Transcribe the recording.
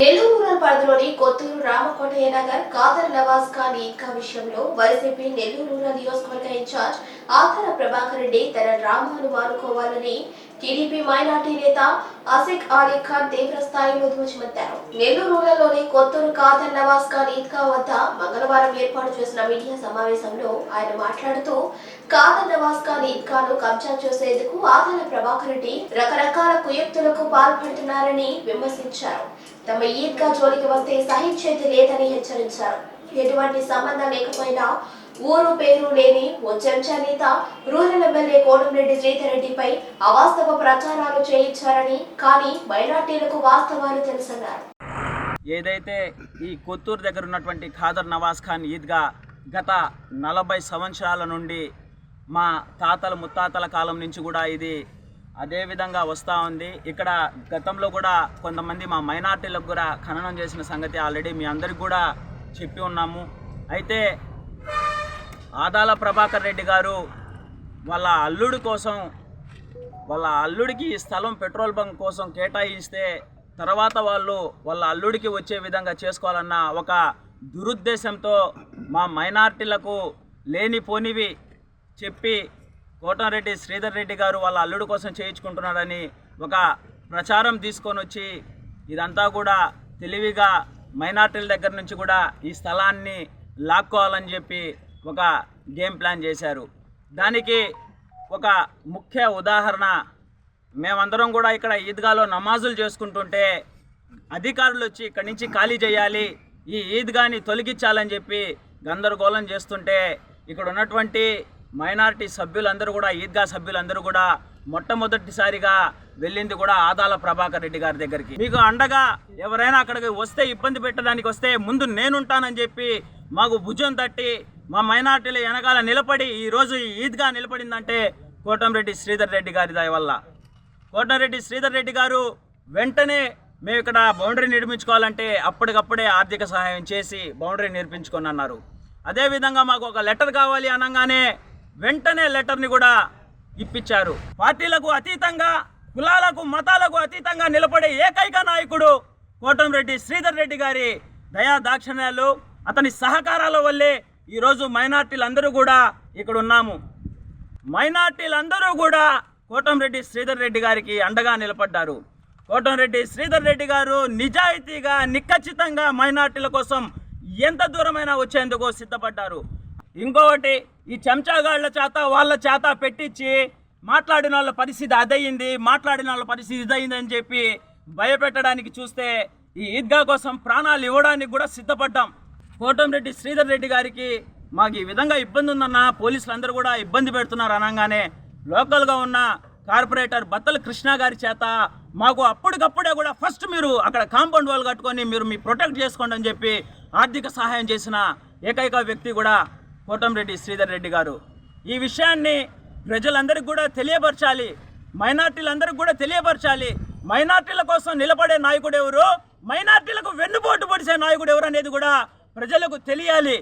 Nellore rural పరిధిలోని కొత్తూరు రామకోటయ్య నగర్ కాదర్ నవాజ్ ఖాన్ ఈద్గా విషయంలో YCP Nellore rural నియోజకవర్గ ఇన్ఛార్జ్ ఆధార ప్రభాకర్ రెడ్డి తన రామాను వాడుకోవాలని టీడీపీ మైనార్టీ నేత ఆసిక్ అలీ ఖాన్ తీవ్ర స్థాయిలో ధ్వజమెత్తారు. నెల్లూరులోని కొత్తూరు ఖాదర్ నవాజ్ ఖాన్ ఈద్గా వద్ద మంగళవారం ఏర్పాటు చేసిన మీడియా సమావేశంలో ఆయన మాట్లాడుతూ ఖాదర్ నవాజ్ ఖాన్ ఈద్గాను కబ్జా చేసేందుకు ఆదాల ప్రభాకర్ రెడ్డి రకరకాల కుయుక్తులకు పాల్పడుతున్నారని విమర్శించారు. తమ ఈద్గా జోలికి వస్తే సహించేది లేదని హెచ్చరించారు. ఎటువంటి సంబంధం లేకపోయినా ఊరు పేరు లేని ఓ చెంచా నేత రూరల్ ఎమ్మెల్యే కోటంరెడ్డి శ్రీధర్రెడ్డిపై అవాస్తవ ప్రచారాలు చేయించారని కానీ మైనార్టీలకు వాస్తవాలు తెలుసన్నారు. ఏదైతే ఈ కొత్తూరు దగ్గర ఉన్నటువంటి ఖాదర్ నవాజ్ ఖాన్ ఈద్గా గత నలభై సంవత్సరాల నుండి మా తాతల ముత్తాతల కాలం నుంచి కూడా ఇది అదే విధంగా వస్తూ ఉంది. ఇక్కడ గతంలో కూడా కొంతమంది మా మైనార్టీలకు కూడా ఖననం చేసిన సంగతి ఆల్రెడీ మీ అందరికి కూడా చెప్పి ఉన్నాము. అయితే ఆదాల ప్రభాకర్ రెడ్డి గారు వాళ్ళ అల్లుడి కోసం వాళ్ళ అల్లుడికి ఈ స్థలం పెట్రోల్ బంక్ కోసం కేటాయిస్తే తర్వాత వాళ్ళు వాళ్ళ అల్లుడికి వచ్చే విధంగా చేసుకోవాలన్న ఒక దురుద్దేశంతో మా మైనార్టీలకు లేనిపోనివి చెప్పి కోటంరెడ్డి శ్రీధర్ రెడ్డి గారు వాళ్ళ అల్లుడు కోసం చేయించుకుంటున్నాడని ఒక ప్రచారం తీసుకొని వచ్చి ఇదంతా కూడా తెలివిగా మైనార్టీల దగ్గర నుంచి కూడా ఈ స్థలాన్ని లాక్కోవాలని చెప్పి ఒక గేమ్ ప్లాన్ చేశారు. దానికి ఒక ముఖ్య ఉదాహరణ మేమందరం కూడా ఇక్కడ ఈద్గాలో నమాజులు చేసుకుంటుంటే అధికారులు వచ్చి ఇక్కడి నుంచి ఖాళీ చేయాలి ఈ ఈద్గాని తొలగించాలని చెప్పి గందరగోళం చేస్తుంటే ఇక్కడ ఉన్నటువంటి మైనారిటీ సభ్యులందరూ కూడా ఈద్గా సభ్యులందరూ కూడా మొట్టమొదటిసారిగా వెళ్ళింది కూడా ఆదాల ప్రభాకర్ రెడ్డి గారి దగ్గరికి. మీకు అండగా ఎవరైనా అక్కడికి వస్తే ఇబ్బంది పెట్టడానికి వస్తే ముందు నేనుంటానని చెప్పి మాకు భుజం తట్టి మా మైనార్టీల వెనకాల నిలబడి ఈరోజు ఈద్గా నిలబడిందంటే కోటంరెడ్డి శ్రీధర్ రెడ్డి గారి దయ వల్ల. కోటంరెడ్డి శ్రీధర్ రెడ్డి గారు వెంటనే మేము ఇక్కడ బౌండరీ నిర్మించుకోవాలంటే అప్పటికప్పుడే ఆర్థిక సహాయం చేసి బౌండరీ నిర్మించుకొని అన్నారు అదేవిధంగా మాకు ఒక లెటర్ కావాలి అనగానే వెంటనే లెటర్ని కూడా ఇప్పించారు. పార్టీలకు అతీతంగా కులాలకు మతాలకు అతీతంగా నిలబడే ఏకైక నాయకుడు కోటంరెడ్డి శ్రీధర్ రెడ్డి గారి దయా దాక్షిణ్యాలు అతని సహకారాల వల్లే ఈరోజు మైనార్టీలందరూ కూడా ఇక్కడ ఉన్నాము. మైనార్టీలందరూ కూడా కోటంరెడ్డి శ్రీధర్ రెడ్డి గారికి అండగా నిలబడ్డారు. కోటంరెడ్డి శ్రీధర్ రెడ్డి గారు నిజాయితీగా నిఖచ్చితంగా మైనార్టీల కోసం ఎంత దూరమైనా వచ్చేందుకు సిద్ధపడ్డారు. ఇంకొకటి ఈ చెంచాగాళ్ళ చేత వాళ్ళ చేత పెట్టించి మాట్లాడిన వాళ్ళ పరిస్థితి అదయింది మాట్లాడిన వాళ్ళ పరిస్థితి ఇదయింది అని చెప్పి భయపెట్టడానికి చూస్తే ఈ ఈద్గా కోసం ప్రాణాలు ఇవ్వడానికి కూడా సిద్ధపడ్డాం. కోటంరెడ్డి శ్రీధర్ రెడ్డి గారికి మాకు ఈ విధంగా ఇబ్బంది ఉందన్న పోలీసులు అందరూ కూడా ఇబ్బంది పెడుతున్నారు అనగానే లోకల్గా ఉన్న కార్పొరేటర్ బత్తల కృష్ణ గారి చేత మాకు అప్పటికప్పుడే కూడా ఫస్ట్ మీరు అక్కడ కాంపౌండ్ వాల్ కట్టుకొని మీరు మీ ప్రొటెక్ట్ చేసుకోండి అని చెప్పి ఆర్థిక సహాయం చేసిన ఏకైక వ్యక్తి కూడా కోటంరెడ్డి శ్రీధర్ రెడ్డి గారు. ఈ విషయాన్ని ప్రజలందరికీ కూడా తెలియపరచాలి. మైనార్టీలందరికీ కూడా తెలియపరచాలి. మైనార్టీల కోసం నిలబడే నాయకుడు ఎవరు? మైనార్టీలకు వెన్నుపోటు పొడిచే నాయకుడు ఎవరు అనేది కూడా ప్రజలకు తెలియాలి.